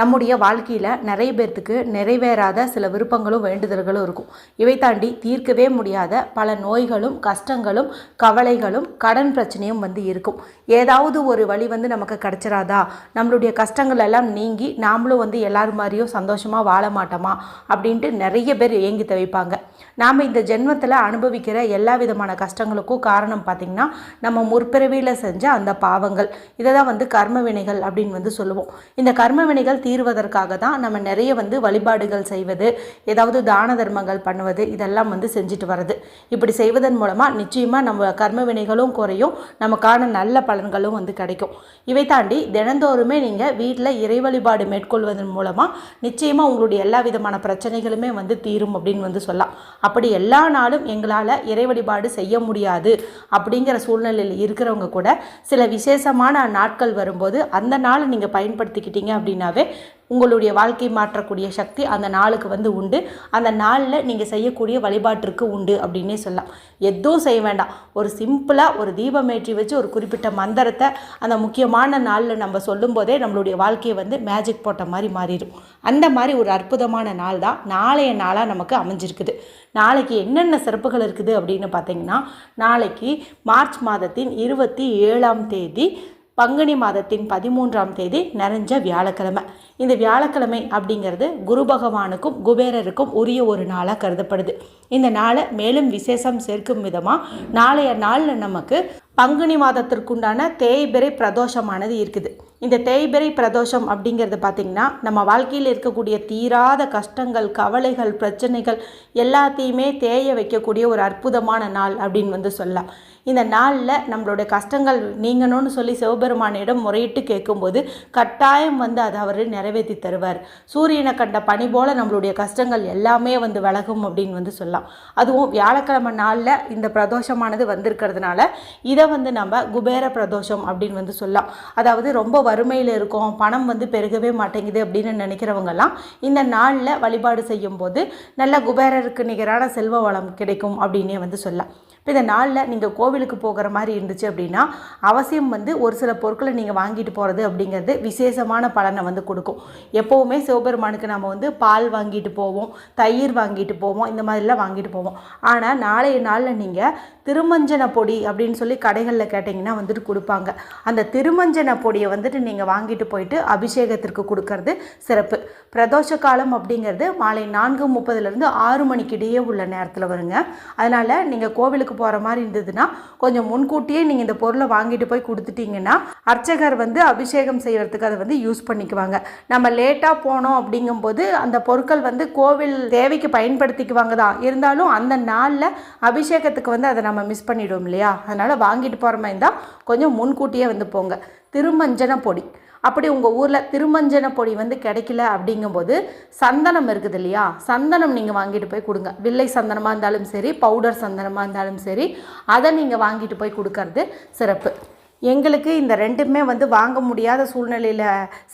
நம்முடைய வாழ்க்கையில் நிறைய பேர்த்துக்கு நிறைவேறாத சில விருப்பங்களும் வேண்டுதல்களும் இருக்கும். இவை தாண்டி தீர்க்கவே முடியாத பல நோய்களும் கஷ்டங்களும் கவலைகளும் கடன் பிரச்சனையும் வந்து இருக்கும். ஏதாவது ஒரு வழி வந்து நமக்கு கிடைச்சிராதா? நம்மளுடைய கஷ்டங்கள் எல்லாம் நீங்கி நாமளும் வந்து எல்லார் மாதிரியும் சந்தோஷமாக வாழ மாட்டோமா? அப்படின்ட்டு நிறைய பேர் ஏங்கி தவிப்பாங்க. நாம் இந்த ஜென்மத்தில் அனுபவிக்கிற எல்லா விதமான கஷ்டங்களுக்கும் காரணம் பார்த்திங்கன்னா நம்ம முற்பிறவியில் செஞ்ச அந்த பாவங்கள். இதை தான் வந்து கர்ம வினைகள் அப்படின்னு வந்து சொல்லுவோம். இந்த கர்ம வினைகள் தீர்வதற்காக தான் நம்ம நிறைய வந்து வழிபாடுகள் செய்வது ஏதாவது தான தர்மங்கள் பண்ணுவது இதெல்லாம் வந்து செஞ்சுட்டு வர்றது. இப்படி செய்வதன் மூலமாக நிச்சயமாக நம்ம கர்ம வினைகளும் குறையும் நமக்கான நல்ல பலன்களும் வந்து கிடைக்கும். இவை தாண்டி தினந்தோறுமே நீங்கள் வீட்டில் இறை வழிபாடு மேற்கொள்வதன் மூலமாக நிச்சயமாக உங்களுடைய எல்லா விதமான பிரச்சனைகளுமே வந்து தீரும் அப்படின்னு வந்து சொல்லலாம். அப்படி எல்லா நாளும் எங்களால் இறை வழிபாடு செய்ய முடியாது அப்படிங்கிற சூழ்நிலையில் இருக்கிறவங்க கூட சில விசேஷமான நாட்கள் வரும்போது அந்த நாளை நீங்கள் பயன்படுத்திக்கிட்டீங்க அப்படின்னாவே உங்களுடைய வாழ்க்கை மாற்றக்கூடிய சக்தி அந்த நாளுக்கு வந்து உண்டு. அந்த நாளில் நீங்கள் செய்யக்கூடிய வழிபாட்டிற்கு உண்டு அப்படின்னே சொல்லலாம். எதுவும் செய்ய வேண்டாம். ஒரு சிம்பிளாக ஒரு தீபமேற்றி வச்சு ஒரு குறிப்பிட்ட மந்திரத்தை அந்த முக்கியமான நாளில் நம்ம சொல்லும்போதே நம்மளுடைய வாழ்க்கையை வந்து மேஜிக் போட்ட மாதிரி மாறிடும். அந்த மாதிரி ஒரு அற்புதமான நாள் தான் நாளைய நாளாக நமக்கு அமைஞ்சிருக்குது. நாளைக்கு என்னென்ன சிறப்புகள் இருக்குது அப்படின்னு பார்த்தீங்கன்னா நாளைக்கு மார்ச் மாதத்தின் இருபத்தி ஏழாம் தேதி பங்குனி மாதத்தின் பதிமூன்றாம் தேதி நிறைஞ்ச வியாழக்கிழமை. இந்த வியாழக்கிழமை அப்படிங்கிறது குரு பகவானுக்கும் குபேரருக்கும் உரிய ஒரு நாளாக கருதப்படுது. இந்த நாளை மேலும் விசேஷம் சேர்க்கும் விதமாக நாளைய நாளில் நமக்கு பங்குனி மாதத்திற்குண்டான தேய்பிரை பிரதோஷமானது இருக்குது. இந்த தேய்பிரை பிரதோஷம் அப்படிங்கிறது பார்த்திங்கன்னா நம்ம வாழ்க்கையில் இருக்கக்கூடிய தீராத கஷ்டங்கள் கவலைகள் பிரச்சனைகள் எல்லாத்தையுமே தேய வைக்கக்கூடிய ஒரு அற்புதமான நாள் அப்படின்னு வந்து சொல்லலாம். இந்த நாளில் நம்மளுடைய கஷ்டங்கள் நீங்கணும்னு சொல்லி சிவபெருமானிடம் முறையிட்டு கேட்கும்போது கட்டாயம் வந்து அதை அவர் நிறைவேற்றி தருவார். சூரியனை கண்ட பனி போல் நம்மளுடைய கஷ்டங்கள் எல்லாமே வந்து விலகும் அப்படின்னு வந்து சொல்லலாம். அதுவும் வியாழக்கிழமை நாளில் இந்த பிரதோஷமானது வந்திருக்கிறதுனால இதை வந்து நம்ம குபேர பிரதோஷம் அப்படின்னு வந்து சொல்லலாம். அதாவது ரொம்ப வறுமையில் இருக்கோம் பணம் வந்து பெருகவே மாட்டேங்குது அப்படின்னு நினைக்கிறவங்கெல்லாம் இந்த நாளில் வழிபாடு செய்யும்போது நல்ல குபேரருக்கு நிகரான செல்வ வளம் கிடைக்கும் அப்படின்னே வந்து சொல்லலாம். இப்போ இந்த நாளில் நீங்கள் கோவிலுக்கு போகிற மாதிரி இருந்துச்சு அப்படின்னா அவசியம் வந்து ஒரு சில பொருட்களை நீங்கள் வாங்கிட்டு போகிறது அப்படிங்கிறது விசேஷமான பலனை வந்து கொடுக்கும். எப்போவுமே சிவபெருமானுக்கு நம்ம வந்து பால் வாங்கிட்டு போவோம் தயிர் வாங்கிட்டு போவோம் இந்த மாதிரிலாம் வாங்கிட்டு போவோம். ஆனால் நாளைய நாளில் நீங்கள் திருமஞ்சன பொடி அப்படின்னு சொல்லி கடைகளில் கேட்டிங்கன்னா வந்துட்டு கொடுப்பாங்க. அந்த திருமஞ்சன பொடியை வந்துட்டு நீங்கள் வாங்கிட்டு போயிட்டு அபிஷேகத்திற்கு கொடுக்கறது சிறப்பு. பிரதோஷ காலம் அப்படிங்கிறது மாலை நான்கு முப்பதுலேருந்து ஆறு மணிக்கிடையே உள்ள நேரத்தில் வருங்க. அதனால் நீங்கள் கோவிலுக்கு போகிற மாதிரி இருந்ததுன்னா கொஞ்சம் முன்கூட்டியே நீங்கள் இந்த பொருளை வாங்கிட்டு போய் கொடுத்துட்டீங்கன்னா அர்ச்சகர் வந்து அபிஷேகம் செய்கிறதுக்கு அதை வந்து யூஸ் பண்ணிக்குவாங்க. நம்ம லேட்டாக போனோம் அப்படிங்கும்போது அந்த பொருட்கள் வந்து கோவில் தேவைக்கு பயன்படுத்திக்குவாங்க தான் இருந்தாலும் அந்த நாளில் அபிஷேகத்துக்கு வந்து அதை நம்ம மிஸ் பண்ணிவிடுவோம் இல்லையா? அதனால் வாங்கிட்டு போகிற மாதிரி இருந்தால் கொஞ்சம் முன்கூட்டியே வந்து போங்க. திருமஞ்சன பொடி. அப்படி உங்கள் ஊரில் திருமஞ்சன பொடி வந்து கிடைக்கல அப்படிங்கும்போது சந்தனம் இருக்குது இல்லையா? சந்தனம் நீங்கள் வாங்கிட்டு போய் கொடுங்க. வில்லை சந்தனமாக இருந்தாலும் சரி பவுடர் சந்தனமாக இருந்தாலும் சரி அதை நீங்கள் வாங்கிட்டு போய் கொடுக்கறது சிறப்பு. எங்களுக்கு இந்த ரெண்டுமே வந்து வாங்க முடியாத சூழ்நிலையில்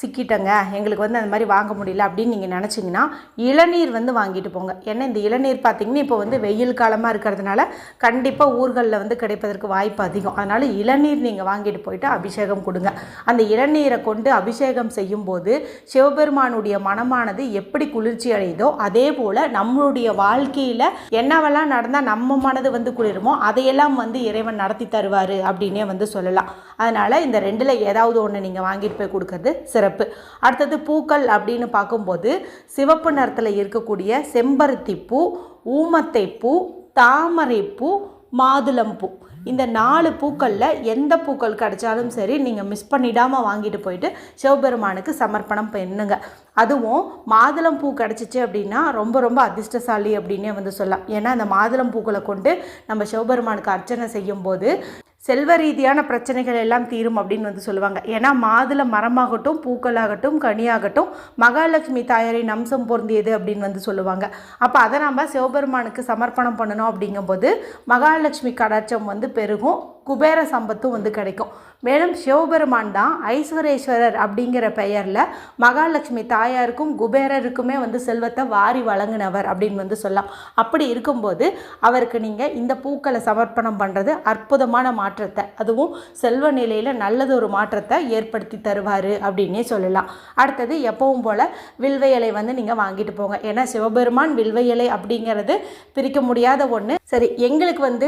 சிக்கிட்டங்க. எங்களுக்கு வந்து அந்த மாதிரி வாங்க முடியல அப்படின்னு நீங்கள் நினச்சிங்கன்னா இளநீர் வந்து வாங்கிட்டு போங்க. ஏன்னா இந்த இளநீர் பார்த்திங்கன்னா இப்போ வந்து வெயில் காலமாக இருக்கிறதுனால கண்டிப்பாக ஊர்களில் வந்து கிடைப்பதற்கு வாய்ப்பு அதிகம். அதனால் இளநீர் நீங்கள் வாங்கிட்டு போயிட்டு அபிஷேகம் கொடுங்க. அந்த இளநீரை கொண்டு அபிஷேகம் செய்யும்போது சிவபெருமானுடைய மனமானது எப்படி குளிர்ச்சி அடையுதோ அதே போல் நம்மளுடைய வாழ்க்கையில் என்னவெல்லாம் நடந்தால் நம்ம மனது வந்து குளிருமோ அதையெல்லாம் வந்து இறைவன் நடத்தி தருவார் அப்படின்னே வந்து சொல்லலாம். அதனால் இந்த ரெண்டில் ஏதாவது ஒன்று நீங்கள் வாங்கிட்டு போய் கொடுக்கறது சிறப்பு. அடுத்தது பூக்கள் அப்படின்னு பார்க்கும்போது சிவப்பு நிறத்தில் இருக்கக்கூடிய செம்பருத்தி பூ ஊமத்தை பூ தாமரை பூ மாதுளம்பூ இந்த நாலு பூக்களில் எந்த பூக்கள் கிடைச்சாலும் சரி நீங்கள் மிஸ் பண்ணிடாமல் வாங்கிட்டு போயிட்டு சிவபெருமானுக்கு சமர்ப்பணம் பண்ணுங்க. அதுவும் மாதுளம் பூ கிடச்சிச்சு அப்படின்னா ரொம்ப ரொம்ப அதிர்ஷ்டசாலி அப்படின்னே வந்து சொல்லலாம். ஏன்னா அந்த மாதுளம் பூக்களை கொண்டு நம்ம சிவபெருமானுக்கு அர்ச்சனை செய்யும்போது செல்வ ரீதியான பிரச்சனைகள் எல்லாம் தீரும் அப்படின்னு வந்து சொல்லுவாங்க. ஏன்னா மாதுளை மரமாகட்டும் பூக்களாகட்டும் கனியாகட்டும் மகாலட்சுமி தாயாரின் அம்சம் பொருந்தியது அப்படின்னு வந்து சொல்லுவாங்க. அப்போ அதை நம்ம சிவபெருமானுக்கு சமர்ப்பணம் பண்ணணும் அப்படிங்கும்போது மகாலட்சுமி கடாட்சம் வந்து பெருகும். குபேர சம்பத்தும் வந்து கிடைக்கும். மேலும் சிவபெருமான் தான் ஐஸ்வரேஸ்வரர் அப்படிங்கிற பெயரில் மகாலட்சுமி தாயாருக்கும் குபேரருக்குமே வந்து செல்வத்தை வாரி வழங்கினவர் அப்படின்னு வந்து சொல்லலாம். அப்படி இருக்கும்போது அவருக்கு நீங்கள் இந்த பூக்களை சமர்ப்பணம் பண்ணுறது அற்புதமான மாற்றத்தை அதுவும் செல்வ நிலையில் நல்லதொரு மாற்றத்தை ஏற்படுத்தி தருவார் அப்படின்னே சொல்லலாம். அடுத்தது எப்பவும் போல் வில்வ இலை வந்து நீங்கள் வாங்கிட்டு போங்க. ஏன்னா சிவபெருமான் வில்வ இலை அப்படிங்கிறது பிரிக்க முடியாத ஒன்று சரி எங்களுக்கு வந்து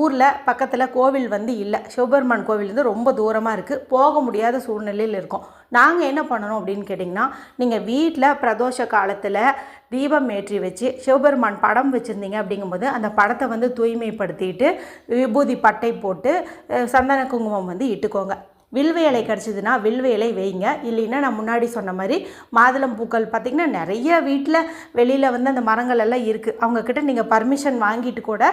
ஊரில் பக்கத்தில் கோவில் வந்து இல்லை. சிவபெருமான் கோவில் வந்து ரொம்ப தூரமாக இருக்குது போக முடியாத சூழ்நிலையில் இருக்கும். நாங்கள் என்ன பண்ணணும் அப்படின்னு கேட்டிங்கன்னா நீங்கள் வீட்டில் பிரதோஷ காலத்தில் தீபம் ஏற்றி வச்சு சிவபெருமான் படம் வச்சுருந்தீங்க அப்படிங்கும்போது அந்த படத்தை வந்து தூய்மைப்படுத்திட்டு விபூதி பட்டை போட்டு சந்தன குங்குமம் வந்து இட்டுக்கோங்க. வில்வ இலை கிடச்சிதுன்னா வில்வ இலை வைங்க. இல்லைன்னா நான் முன்னாடி சொன்ன மாதிரி மாதுளம் பூக்கள் பார்த்திங்கன்னா நிறைய வீட்டில் வெளியில் வந்து அந்த மரங்கள் எல்லாம் இருக்குது அவங்கக்கிட்ட நீங்கள் பர்மிஷன் வாங்கிட்டு கூட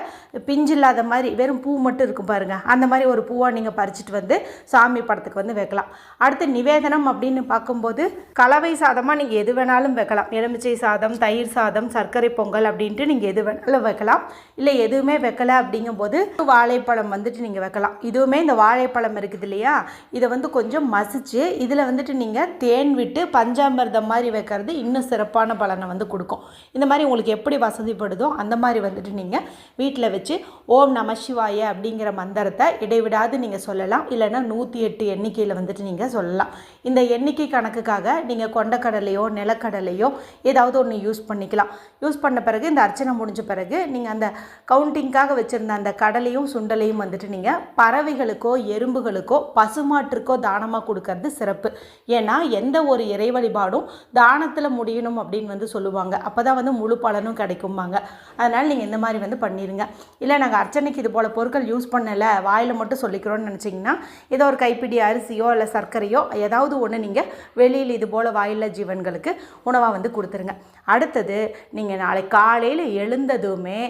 பிஞ்சு இல்லாத மாதிரி வெறும் பூ மட்டும் இருக்கும் பாருங்கள் அந்த மாதிரி ஒரு பூவாக நீங்கள் பறிச்சுட்டு வந்து சாமி படத்துக்கு வந்து வைக்கலாம். அடுத்து நிவேதனம் அப்படின்னு பார்க்கும்போது கலவை சாதமாக நீங்கள் எது வேணாலும் வைக்கலாம். எலுமிச்சை சாதம் தயிர் சாதம் சர்க்கரை பொங்கல் அப்படின்ட்டு நீங்கள் எது வேணாலும் வைக்கலாம். இல்லை எதுவுமே வைக்கல அப்படிங்கும்போது வாழைப்பழம் வந்துட்டு நீங்கள் வைக்கலாம். இதுவுமே இந்த வாழைப்பழம் இருக்குது இல்லையா? இதை வந்து கொஞ்சம் மசிச்சு இதில் வந்துட்டு நீங்கள் தேன் விட்டு பஞ்சாமிர்தம் மாதிரி வைக்கிறது இன்னும் சிறப்பான பலனை வந்து கொடுக்கும். இந்த மாதிரி உங்களுக்கு எப்படி வசதிப்படுதோ அந்த மாதிரி வந்துட்டு நீங்கள் வீட்டில் வச்சு ஓம் நம சிவாய அப்படிங்கிற மந்திரத்தை இடைவிடாது நீங்கள் சொல்லலாம். இல்லைன்னா நூற்றி எட்டு எண்ணிக்கையில் வந்துட்டு நீங்கள் சொல்லலாம். இந்த எண்ணிக்கை கணக்குக்காக நீங்கள் கொண்டக்கடலையோ நிலக்கடலையோ ஏதாவது ஒன்று யூஸ் பண்ணிக்கலாம். யூஸ் பண்ண பிறகு இந்த அர்ச்சனை முடிஞ்ச பிறகு நீங்கள் அந்த கவுண்டிங்காக வச்சுருந்த அந்த கடலையும் சுண்டலையும் வந்துட்டு நீங்கள் பறவைகளுக்கோ எறும்புகளுக்கோ பசுமாட்டிற்கோ தானமாக கொடுக்கறது சிறப்பு. ஏன்னா எந்த ஒரு இறை வழிபாடும் தானத்தில் முடியணும் அப்படின்னு வந்து சொல்லுவாங்க. அப்போ தான் வந்து முழு பலனும் கிடைக்கும்பாங்க. அதனால் நீங்கள் இந்த மாதிரி வந்து பண்ணிடுங்க இல்லை நாங்கள் அர்ச்சனைக்கு இது போல் பொருட்கள் யூஸ் பண்ணலை வாயில் மட்டும் சொல்லிக்கிறோன்னு நினச்சிங்கன்னா ஏதோ ஒரு கைப்பிடி அரிசியோ இல்லை சர்க்கரையோ ஏதாவது ஒன்று நீங்கள் வெளியில் இது போல் வாயில ஜீவன்களுக்கு உணவாக வந்து கொடுத்துருங்க. அடுத்தது நீங்கள் நாளை காலையில் எழுந்ததுமே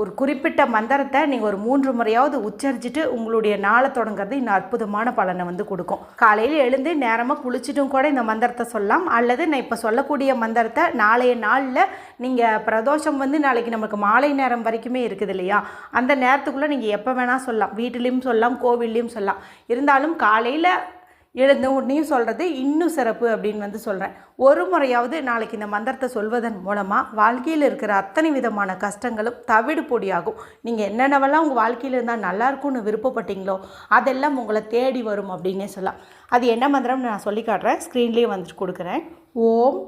ஒரு குறிப்பிட்ட மந்திரத்தை நீங்கள் ஒரு மூன்று முறையாவது உச்சரிச்சுட்டு உங்களுடைய நாளை தொடங்குறது இன்னும் அற்புதமான பலனை வந்து கொடுக்கும். காலையில் எழுந்து நேரமாக குளிச்சுட்டும் கூட இந்த மந்திரத்தை சொல்லலாம். அல்லது நான் இப்போ சொல்லக்கூடிய மந்திரத்தை நாளைய நாளில் நீங்கள் பிரதோஷம் வந்து நாளைக்கு நமக்கு மாலை நேரம் வரைக்குமே இருக்குது இல்லையா? அந்த நேரத்துக்குள்ளே நீங்கள் எப்போ வேணால் சொல்லலாம். வீட்டிலையும் சொல்லலாம் கோவில்லையும் சொல்லலாம். இருந்தாலும் காலையில் எழுந்த உடனேயும் சொல்கிறது இன்னும் சிறப்பு அப்படின்னு வந்து சொல்கிறேன் ஒரு முறையாவது நாளைக்கு இந்த மந்திரத்தை சொல்வதன் மூலமாக வாழ்க்கையில் இருக்கிற அத்தனை விதமான கஷ்டங்களும் தவிடு பொடியாகும். நீங்கள் என்னென்னவெல்லாம் உங்கள் வாழ்க்கையில் இருந்தால் நல்லாயிருக்குன்னு விருப்பப்பட்டீங்களோ அதெல்லாம் உங்களை தேடி வரும் அப்படின்னே சொல்லலாம். அது என்ன மந்திரம்னு நான் சொல்லி காட்டுறேன். ஸ்க்ரீன்லேயே வந்துட்டு கொடுக்குறேன். ஓம்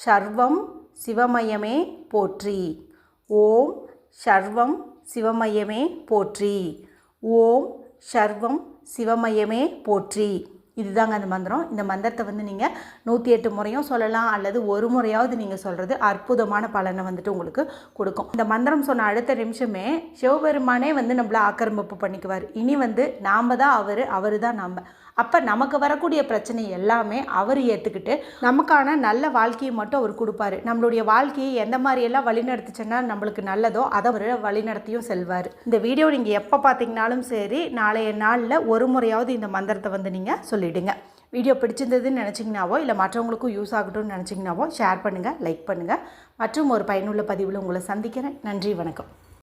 சர்வம் சிவமயமே போற்றி. ஓம் சர்வம் சிவமயமே போற்றி. ஓம் சர்வம் சிவமயமே போற்றி. இதுதாங்க அந்த மந்திரம். இந்த மந்திரத்தை வந்து நீங்கள் நூற்றி எட்டு முறையும் சொல்லலாம் அல்லது ஒரு முறையாவது நீங்கள் சொல்கிறது அற்புதமான பலனை வந்துட்டு உங்களுக்கு கொடுக்கும். இந்த மந்திரம் சொன்ன அடுத்த நிமிஷமே சிவபெருமானே வந்து நம்மளை ஆக்கிரமிப்பு பண்ணிக்குவார். இனி வந்து நாம் தான் அவர் அவர் தான் நம்ம அப்போ நமக்கு வரக்கூடிய பிரச்சனை எல்லாமே அவர் ஏற்றுக்கிட்டு நமக்கான நல்ல வாழ்க்கையை மட்டும் அவர் கொடுப்பாரு. நம்மளுடைய வாழ்க்கையை எந்த மாதிரியெல்லாம் வழிநடத்துச்சுன்னா நம்மளுக்கு நல்லதோ அதை அவர் வழிநடத்தியும் செல்வார். இந்த வீடியோ நீங்கள் எப்போ பார்த்தீங்கனாலும் சரி நாளைய நாளில் ஒரு முறையாவது இந்த மந்திரத்தை வந்து நீங்கள் சொல்லிவிடுங்க வீடியோ பிடிச்சிருந்ததுன்னு நினச்சிங்கனாவோ இல்லை மற்றவங்களுக்கும் யூஸ் ஆகட்டும்னு நினச்சிங்கனாவோ ஷேர் பண்ணுங்கள் லைக் பண்ணுங்கள் மற்றும் ஒரு பயனுள்ள பதிவில் உங்களை சந்திக்கிறேன். நன்றி வணக்கம்.